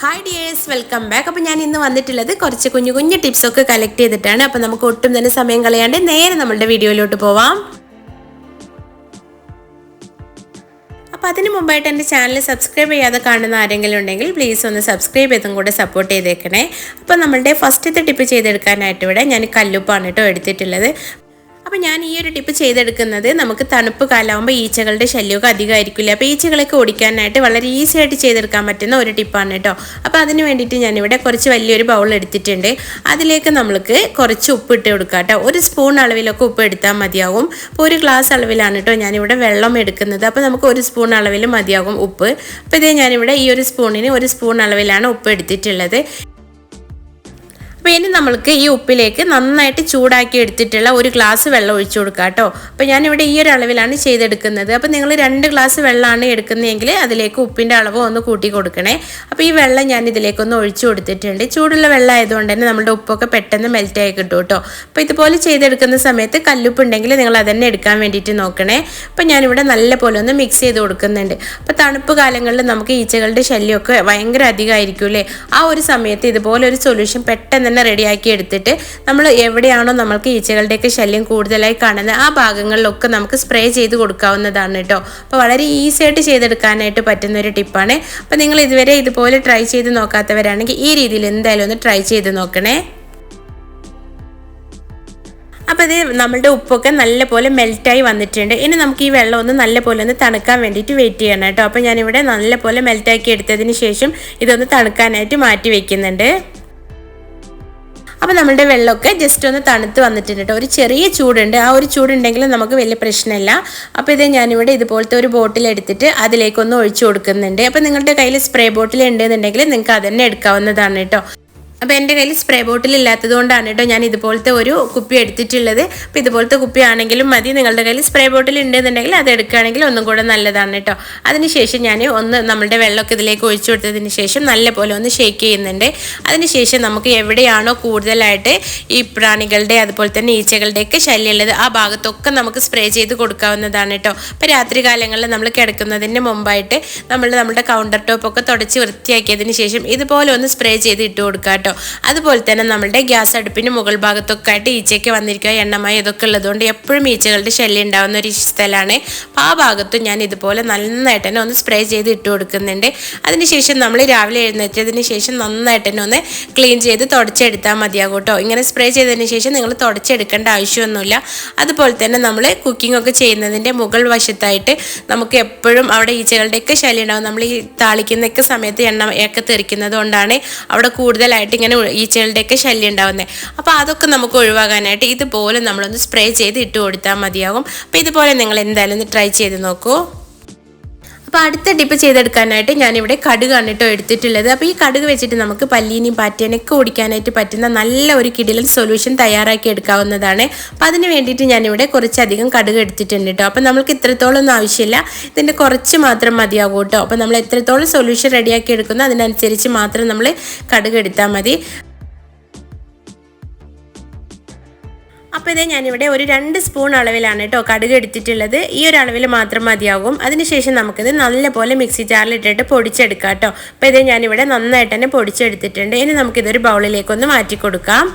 Hi dears welcome back അപ്പോൾ ഞാൻ ഇന്ന് വന്നിട്ടുള്ളത് കുറച്ച് കുഞ്ഞു കുഞ്ഞു ടിപ്സൊക്കെ കളക്ട് ചെയ്തിട്ടാണ്. അപ്പോൾ നമുക്ക് ഒട്ടും തന്നെ സമയം കളയാണ്ട് നേരെ നമ്മളുടെ വീഡിയോയിലോട്ട് പോവാം. അപ്പോൾ അതിന് മുമ്പായിട്ട് എന്റെ ചാനൽ സബ്സ്ക്രൈബ് ചെയ്യാതെ കാണുന്ന ആരെങ്കിലും ഉണ്ടെങ്കിൽ പ്ലീസ് ഒന്ന് സബ്സ്ക്രൈബ് ചെയ്തും കൂടെ സപ്പോർട്ട് ചെയ്തേക്കണേ. അപ്പോൾ നമ്മളുടെ ഫസ്റ്റത്തെ ടിപ്പ് ചെയ്തെടുക്കാനായിട്ട് ഇവിടെ ഞാൻ കല്ലുപ്പാണ് കേട്ടോ എടുത്തിട്ടുള്ളത്. അപ്പോൾ ഞാൻ ഈ ഒരു ടിപ്പ് ചെയ്തെടുക്കുന്നത് നമുക്ക് തണുപ്പ് കാലാവുമ്പോൾ ഈച്ചകളുടെ ശല്യമൊക്കെ അധികമായിരിക്കില്ല? അപ്പോൾ ഈച്ചകളൊക്കെ ഓടിക്കാനായിട്ട് വളരെ ഈസി ആയിട്ട് ചെയ്തെടുക്കാൻ പറ്റുന്ന ഒരു ടിപ്പാണ് കേട്ടോ. അപ്പോൾ അതിന് വേണ്ടിയിട്ട് ഞാനിവിടെ കുറച്ച് വലിയൊരു ബൗൾ എടുത്തിട്ടുണ്ട്. അതിലേക്ക് നമ്മൾക്ക് കുറച്ച് ഉപ്പ് ഇട്ട് കൊടുക്കാം കേട്ടോ. ഒരു സ്പൂൺ അളവിലൊക്കെ ഉപ്പ് എടുത്താൽ മതിയാകും അപ്പോൾ ഒരു ഗ്ലാസ് അളവിലാണ് കേട്ടോ ഞാനിവിടെ വെള്ളം എടുക്കുന്നത്. അപ്പോൾ നമുക്ക് ഒരു സ്പൂൺ അളവിൽ മതിയാകും ഉപ്പ്. അപ്പോൾ ഇതേ ഞാനിവിടെ ഈ ഒരു സ്പൂണിന് ഒരു സ്പൂൺ അളവിലാണ് ഉപ്പ് എടുത്തിട്ടുള്ളത്. അപ്പോൾ ഇനി നമ്മൾക്ക് ഈ ഉപ്പിലേക്ക് നന്നായിട്ട് ചൂടാക്കി എടുത്തിട്ടുള്ള ഒരു ഗ്ലാസ് വെള്ളം ഒഴിച്ചു കൊടുക്കുക കേട്ടോ അപ്പോൾ ഞാനിവിടെ ഈ ഒരു അളവിലാണ് ചെയ്തെടുക്കുന്നത്. അപ്പോൾ നിങ്ങൾ രണ്ട് ഗ്ലാസ് വെള്ളമാണ് എടുക്കുന്നതെങ്കിൽ അതിലേക്ക് ഉപ്പിന്റെ അളവ് ഒന്ന് കൂട്ടി കൊടുക്കണേ. അപ്പോൾ ഈ വെള്ളം ഞാൻ ഇതിലേക്കൊന്ന് ഒഴിച്ചു കൊടുത്തിട്ടുണ്ട്. ചൂടുള്ള വെള്ളം ആയതുകൊണ്ട് തന്നെ നമ്മുടെ ഉപ്പൊക്കെ പെട്ടെന്ന് മെൽറ്റായി കിട്ടും കേട്ടോ അപ്പോൾ ഇതുപോലെ ചെയ്തെടുക്കുന്ന സമയത്ത് കല്ലുപ്പുണ്ടെങ്കിൽ നിങ്ങൾ അതന്നെ എടുക്കാൻ വേണ്ടിയിട്ട് നോക്കണേ. അപ്പോൾ ഞാനിവിടെ നല്ല പോലെ ഒന്ന് മിക്സ് ചെയ്ത് കൊടുക്കുന്നുണ്ട്. അപ്പോൾ തണുപ്പ് കാലങ്ങളിൽ നമുക്ക് ഈച്ചകളുടെ ശല്യമൊക്കെ ഭയങ്കര അധികമായിരിക്കും അല്ലേ ആ ഒരു സമയത്ത് ഇതുപോലെ ഒരു സൊല്യൂഷൻ പെട്ടെന്ന് തന്നെ റെഡിയാക്കി എടുത്തിട്ട് നമ്മൾ എവിടെയാണോ നമ്മൾക്ക് ഈച്ചകളുടെയൊക്കെ ശല്യം കൂടുതലായി കാണുന്നത് ആ ഭാഗങ്ങളിലൊക്കെ നമുക്ക് സ്പ്രേ ചെയ്ത് കൊടുക്കാവുന്നതാണ് കേട്ടോ. അപ്പോൾ വളരെ ഈസി ആയിട്ട് ചെയ്തെടുക്കാനായിട്ട് പറ്റുന്ന ഒരു ടിപ്പാണ്. അപ്പോൾ നിങ്ങൾ ഇതുവരെ ഇതുപോലെ ട്രൈ ചെയ്ത് നോക്കാത്തവരാണെങ്കിൽ ഈ രീതിയിൽ എന്തായാലും ഒന്ന് ട്രൈ ചെയ്ത് നോക്കണേ. അപ്പോൾ ഇത് നമ്മളുടെ ഉപ്പൊക്കെ നല്ലപോലെ മെൽറ്റായി വന്നിട്ടുണ്ട്. ഇനി നമുക്ക് ഈ വെള്ളം ഒന്ന് നല്ലപോലെ ഒന്ന് തണുക്കാൻ വേണ്ടിയിട്ട് വെയിറ്റ് ചെയ്യണം കേട്ടോ. അപ്പോൾ ഞാനിവിടെ നല്ലപോലെ മെൽറ്റാക്കി എടുത്തതിന് ശേഷം ഇതൊന്ന് തണുക്കാനായിട്ട് മാറ്റി വെക്കുന്നുണ്ട്. അപ്പോൾ നമ്മുടെ വെള്ളമൊക്കെ ജസ്റ്റ് ഒന്ന് തണുത്ത് വന്നിട്ടുണ്ട് ഒരു ചെറിയ ചൂടുണ്ട്. ആ ഒരു ചൂടുണ്ടെങ്കിൽ നമുക്ക് വലിയ പ്രശ്നമില്ല. അപ്പോൾ ഇത് ഞാനിവിടെ ഇതുപോലത്തെ ഒരു ബോട്ടിൽ എടുത്തിട്ട് അതിലേക്കൊന്ന് ഒഴിച്ചു കൊടുക്കുന്നുണ്ട്. അപ്പോൾ നിങ്ങളുടെ കയ്യിൽ സ്പ്രേ ബോട്ടിൽ ഉണ്ടെന്നുണ്ടെങ്കിൽ നിങ്ങൾക്ക് അതന്നെ എടുക്കാവുന്നതാണ് കേട്ടോ അപ്പോൾ എന്റെ കയ്യിൽ സ്പ്രേ ബോട്ടിൽ ഇല്ലാത്തത് കൊണ്ടാണ് കേട്ടോ ഞാൻ ഇതുപോലത്തെ ഒരു കുപ്പി എടുത്തിട്ടുള്ളത്. അപ്പോൾ ഇതുപോലത്തെ കുപ്പി ആണെങ്കിലും മതി. നിങ്ങളുടെ കയ്യിൽ സ്പ്രേ ബോട്ടിൽ ഉണ്ടെന്നുണ്ടെങ്കിൽ അത് എടുക്കുകയാണെങ്കിൽ ഒന്നും കൂടെ നല്ലതാണ് കേട്ടോ അതിനുശേഷം ഞാൻ ഒന്ന് നമ്മളുടെ വെള്ളമൊക്കെ ഇതിലേക്ക് ഒഴിച്ചു കൊടുത്തതിന് ശേഷം നല്ലപോലെ ഒന്ന് ഷേക്ക് ചെയ്യുന്നുണ്ട്. അതിനുശേഷം നമുക്ക് എവിടെയാണോ കൂടുതലായിട്ട് ഈ പ്രാണികളുടെ അതുപോലെ തന്നെ ഈച്ചകളുടെയൊക്കെ ശല്യമുള്ളത് ആ ഭാഗത്തൊക്കെ നമുക്ക് സ്പ്രേ ചെയ്ത് കൊടുക്കാവുന്നതാണ് കേട്ടോ അപ്പോൾ രാത്രി കാലങ്ങളിൽ നമ്മൾ കിടക്കുന്നതിന് മുമ്പായിട്ട് നമ്മൾ നമ്മുടെ കൗണ്ടർ ടോപ്പൊക്കെ തുടച്ച് വൃത്തിയാക്കിയതിന് ശേഷം ഇതുപോലെ ഒന്ന് സ്പ്രേ ചെയ്ത് ഇട്ട് കൊടുക്കുക കേട്ടോ. അതുപോലെ തന്നെ നമ്മുടെ ഗ്യാസ് അടുപ്പിന് മുകൾ ഭാഗത്തൊക്കെ ആയിട്ട് ഈച്ചയ്ക്ക് വന്നിരിക്കുക എണ്ണമായി ഇതൊക്കെ ഉള്ളതുകൊണ്ട് എപ്പോഴും ഈച്ചകളുടെ ശല്യം ഉണ്ടാകുന്ന ഒരു സ്ഥലമാണ്. അപ്പോൾ ആ ഭാഗത്തും ഞാൻ ഇതുപോലെ നന്നായിട്ട് തന്നെ ഒന്ന് സ്പ്രേ ചെയ്ത് ഇട്ട് കൊടുക്കുന്നുണ്ട്. അതിനുശേഷം നമ്മൾ രാവിലെ എഴുന്നേറ്റതിന് ശേഷം നന്നായിട്ട് തന്നെ ഒന്ന് ക്ലീൻ ചെയ്ത് തുടച്ചെടുത്താൽ മതിയാകും കേട്ടോ. ഇങ്ങനെ സ്പ്രേ ചെയ്തതിന് ശേഷം നിങ്ങൾ തുടച്ചെടുക്കേണ്ട ആവശ്യമൊന്നുമില്ല. അതുപോലെ തന്നെ നമ്മൾ കുക്കിംഗ് ഒക്കെ ചെയ്യുന്നതിന്റെ മുകൾ വശത്തായിട്ട് നമുക്ക് എപ്പോഴും അവിടെ ഈച്ചകളുടെയൊക്കെ ശല്യം ഉണ്ടാകും നമ്മൾ ഈ താളിക്കുന്നൊക്കെ സമയത്ത് എണ്ണ ഒക്കെ തെറിക്കുന്നത് കൊണ്ടാണ് അവിടെ കൂടുതലായിട്ട് ഇങ്ങനെ ഈച്ചകളുടെയൊക്കെ ശല്യം ഉണ്ടാവുന്നത് അപ്പോൾ അതൊക്കെ നമുക്ക് ഒഴിവാക്കാനായിട്ട് ഇതുപോലെ നമ്മളൊന്ന് സ്പ്രേ ചെയ്ത് ഇട്ട് കൊടുത്താൽ മതിയാകും. അപ്പോൾ ഇതുപോലെ നിങ്ങൾ എന്തായാലും ഒന്ന് ട്രൈ ചെയ്ത് നോക്കൂ. അപ്പോൾ അടുത്ത ടിപ്പ് ചെയ്തെടുക്കാനായിട്ട് ഞാനിവിടെ കടുകാണ് കേട്ടോ എടുത്തിട്ടുള്ളത്. അപ്പോൾ ഈ കടുക് വെച്ചിട്ട് നമുക്ക് പല്ലീനെയും പാറ്റേനൊക്കെ ഓടിക്കാനായിട്ട് പറ്റുന്ന നല്ല ഒരു കിടിലൻ സൊല്യൂഷൻ തയ്യാറാക്കി എടുക്കാവുന്നതാണ്. അപ്പോൾ അതിന് വേണ്ടിയിട്ട് ഞാനിവിടെ കുറച്ചധികം കടുക് എടുത്തിട്ടുണ്ട് കേട്ടോ അപ്പോൾ നമുക്ക് ഇത്രത്തോളം ഒന്നും ആവശ്യമില്ല. ഇതിന്റെ കുറച്ച് മാത്രം മതിയാകും കേട്ടോ അപ്പോൾ നമ്മൾ എത്രത്തോളം സൊല്യൂഷൻ റെഡിയാക്കി എടുക്കുന്നു അതിനനുസരിച്ച് മാത്രം നമ്മൾ കടുക് എടുത്താൽ മതി. അപ്പോൾ ഇതേ ഞാനിവിടെ ഒരു രണ്ട് സ്പൂൺ അളവിലാണ് കേട്ടോ കടുക് എടുത്തിട്ടുള്ളത്. ഈ ഒരു അളവിൽ മാത്രം മതിയാകും. അതിനുശേഷം നമുക്കിത് നല്ലപോലെ മിക്സി ജാറിലിട്ടിട്ട് പൊടിച്ചെടുക്കാം കേട്ടോ. അപ്പോൾ ഇതേ ഞാനിവിടെ നന്നായിട്ട് തന്നെ പൊടിച്ചെടുത്തിട്ടുണ്ട്. ഇനി നമുക്കിതൊരു ബൗളിലേക്കൊന്ന് മാറ്റി കൊടുക്കാം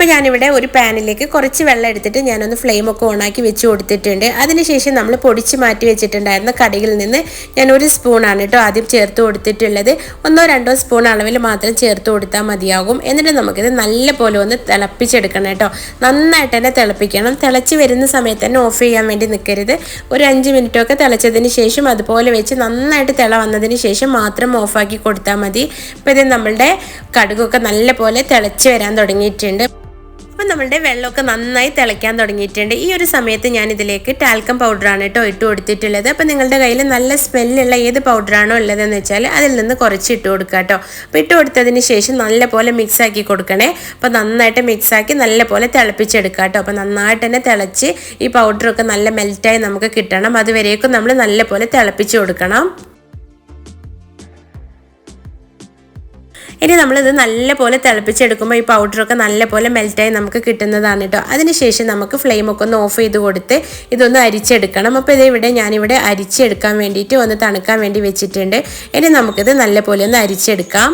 ഇപ്പോൾ ഞാനിവിടെ ഒരു പാനിലേക്ക് കുറച്ച് വെള്ളം എടുത്തിട്ട് ഞാനൊന്ന് ഫ്ലെയിമൊക്കെ ഓണാക്കി വെച്ച് കൊടുത്തിട്ടുണ്ട്. അതിനുശേഷം നമ്മൾ പൊടിച്ച് മാറ്റി വെച്ചിട്ടുണ്ടായിരുന്ന കടിയിൽ നിന്ന് ഞാൻ ഒരു സ്പൂണാണ് കേട്ടോ ആദ്യം ചേർത്ത് കൊടുത്തിട്ടുള്ളത്. ഒന്നോ രണ്ടോ സ്പൂൺ അളവിൽ മാത്രം ചേർത്ത് കൊടുത്താൽ മതിയാകും. എന്നിട്ട് നമുക്കിത് നല്ല പോലെ ഒന്ന് തിളപ്പിച്ചെടുക്കണം കേട്ടോ നന്നായിട്ട് തന്നെ തിളപ്പിക്കണം. തിളച്ച് വരുന്ന സമയത്ത് തന്നെ ഓഫ് ചെയ്യാൻ വേണ്ടി നിൽക്കരുത് ഒരു അഞ്ച് മിനിറ്റൊക്കെ തിളച്ചതിന് ശേഷം അതുപോലെ വെച്ച് നന്നായിട്ട് തിള വന്നതിന് ശേഷം മാത്രം ഓഫാക്കി കൊടുത്താൽ മതി. ഇപ്പം ഇത് നമ്മളുടെ കടുകൊക്കെ നല്ല പോലെ തിളച്ച് വരാൻ തുടങ്ങിയിട്ടുണ്ട്. അപ്പം നമ്മളുടെ വെള്ളമൊക്കെ നന്നായി തിളയ്ക്കാൻ തുടങ്ങിയിട്ടുണ്ട്. ഈ ഒരു സമയത്ത് ഞാൻ ഇതിലേക്ക് ടാൽക്കം പൗഡറാണ് കേട്ടോ ഇട്ട് കൊടുത്തിട്ടുള്ളത്. അപ്പം നിങ്ങളുടെ കയ്യിൽ നല്ല സ്മെല്ലുള്ള ഏത് പൗഡറാണോ ഉള്ളതെന്ന് വെച്ചാൽ അതിൽ നിന്ന് കുറച്ച് ഇട്ട് കൊടുക്കുക കേട്ടോ. അപ്പോൾ ഇട്ട് കൊടുത്തതിന് ശേഷം നല്ലപോലെ മിക്സ് ആക്കി കൊടുക്കണേ. അപ്പോൾ നന്നായിട്ട് മിക്സ് ആക്കി നല്ലപോലെ തിളപ്പിച്ചെടുക്കുക കേട്ടോ. അപ്പോൾ നന്നായിട്ട് തന്നെ തിളച്ച് ഈ പൗഡറൊക്കെ നല്ല മെൽറ്റായി നമുക്ക് കിട്ടണം. അതുവരേക്കും നമ്മൾ നല്ല പോലെ തിളപ്പിച്ച് കൊടുക്കണം. ഇനി നമ്മളിത് നല്ലപോലെ തിളപ്പിച്ചെടുക്കുമ്പോൾ ഈ പൗഡറൊക്കെ നല്ലപോലെ മെൽറ്റായി നമുക്ക് കിട്ടുന്നതാണ് കേട്ടോ അതിനുശേഷം നമുക്ക് ഫ്ലെയിമൊക്കെ ഒന്ന് ഓഫ് ചെയ്ത് കൊടുത്ത് ഇതൊന്ന് അരിച്ചെടുക്കണം. അപ്പോൾ ഇത് ഇവിടെ ഞാനിവിടെ അരിച്ചെടുക്കാൻ വേണ്ടിയിട്ട് ഒന്ന് തണുക്കാൻ വേണ്ടി വെച്ചിട്ടുണ്ട്. ഇനി നമുക്കിത് നല്ലപോലെ ഒന്ന് അരിച്ചെടുക്കാം.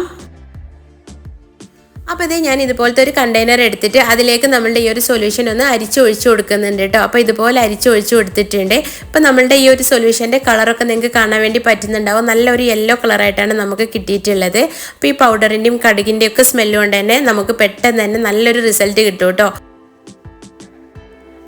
അപ്പോൾ ഇതേ ഞാൻ ഇതുപോലത്തെ ഒരു കണ്ടെയ്നർ എടുത്തിട്ട് അതിലേക്ക് നമ്മളുടെ ഈ ഒരു സൊല്യൂഷൻ ഒന്ന് അരിച്ച് ഒഴിച്ചു കൊടുക്കുന്നുണ്ട് കേട്ടോ. അപ്പോൾ ഇതുപോലെ അരിച്ച് ഒഴിച്ചു കൊടുത്തിട്ടുണ്ട്. ഇപ്പോൾ നമ്മളുടെ ഈ ഒരു സൊല്യൂഷന്റെ കളറൊക്കെ നിങ്ങൾക്ക് കാണാൻ വേണ്ടി പറ്റുന്നുണ്ടാവും. നല്ലൊരു യെല്ലോ കളറായിട്ടാണ് നമുക്ക് കിട്ടിയിട്ടുള്ളത്. അപ്പോൾ ഈ പൗഡറിന്റെയും കടുകിന്റെയും ഒക്കെ സ്മെല്ലുകൊണ്ട് തന്നെ നമുക്ക് പെട്ടെന്ന് തന്നെ നല്ലൊരു റിസൾട്ട് കിട്ടും കേട്ടോ.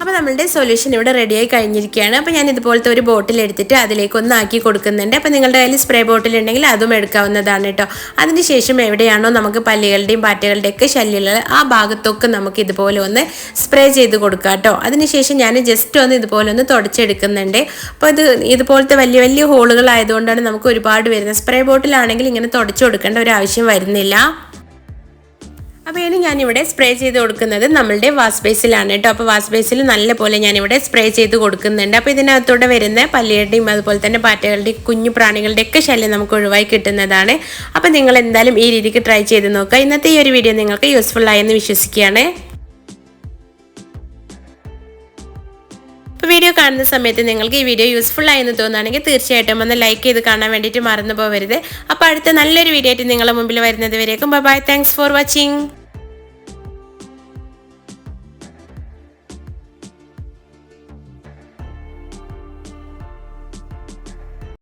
അപ്പോൾ നമ്മളുടെ സൊല്യൂഷൻ ഇവിടെ റെഡിയായി കഴിഞ്ഞിരിക്കുകയാണ്. അപ്പോൾ ഞാൻ ഇതുപോലത്തെ ഒരു ബോട്ടിൽ എടുത്തിട്ട് അതിലേക്ക് ഒന്ന് ആക്കി കൊടുക്കുന്നുണ്ട്. അപ്പോൾ നിങ്ങളുടെ കയ്യിൽ സ്പ്രേ ബോട്ടിൽ ഉണ്ടെങ്കിൽ അതും എടുക്കാവുന്നതാണ് കേട്ടോ. അതിനുശേഷം എവിടെയാണോ നമുക്ക് പല്ലികളുടെയും പാറ്റകളുടെയൊക്കെ ശല്യമുള്ളത് ആ ഭാഗത്തൊക്കെ നമുക്ക് ഇതുപോലെ ഒന്ന് സ്പ്രേ ചെയ്ത് കൊടുക്കാം കേട്ടോ. അതിനുശേഷം ഞാൻ ജസ്റ്റ് ഒന്ന് ഇതുപോലെ ഒന്ന് തുടച്ചെടുക്കുന്നുണ്ട്. അപ്പോൾ ഇത് ഇതുപോലത്തെ വലിയ വലിയ ഹോളുകളായതുകൊണ്ടാണ് നമുക്ക് ഒരുപാട് വരുന്നത് സ്പ്രേ ബോട്ടിലാണെങ്കിൽ ഇങ്ങനെ തുടച്ചു കൊടുക്കേണ്ട ഒരു ആവശ്യം വരുന്നില്ല. അപ്പോൾ ഇനി ഞാനിവിടെ സ്പ്രേ ചെയ്ത് കൊടുക്കുന്നത് നമ്മളുടെ വാസ് ബേസിലാണ് കേട്ടോ. അപ്പോൾ വാസ് ബേസിൽ നല്ല പോലെ ഞാനിവിടെ സ്പ്രേ ചെയ്ത് കൊടുക്കുന്നുണ്ട്. അപ്പോൾ ഇതിനകത്തൂടെ വരുന്ന പല്ലിയുടെയും അതുപോലെ തന്നെ പാറ്റകളുടെയും കുഞ്ഞു പ്രാണികളുടെയൊക്കെ ശല്യം നമുക്ക് ഒഴിവായി കിട്ടുന്നതാണ്. അപ്പോൾ നിങ്ങൾ എന്തായാലും ഈ രീതിക്ക് ട്രൈ ചെയ്ത് നോക്കുക. ഇന്നത്തെ ഈ ഒരു വീഡിയോ നിങ്ങൾക്ക് യൂസ്ഫുൾ ആയെന്ന് വിശ്വസിക്കുകയാണ്. വീഡിയോ കാണുന്ന സമയത്ത് നിങ്ങൾക്ക് ഈ വീഡിയോ യൂസ്ഫുൾ ആയെന്ന് തോന്നുകയാണെങ്കിൽ തീർച്ചയായിട്ടും ഒന്ന് ലൈക്ക് ചെയ്ത് കാണാൻ വേണ്ടിയിട്ട് മറന്നു പോകരുത് അപ്പോൾ അടുത്ത നല്ലൊരു വീഡിയോ ആയിട്ട് നിങ്ങളുടെ മുമ്പിൽ വരുന്നത് വരേക്കും. Bye thanks for watching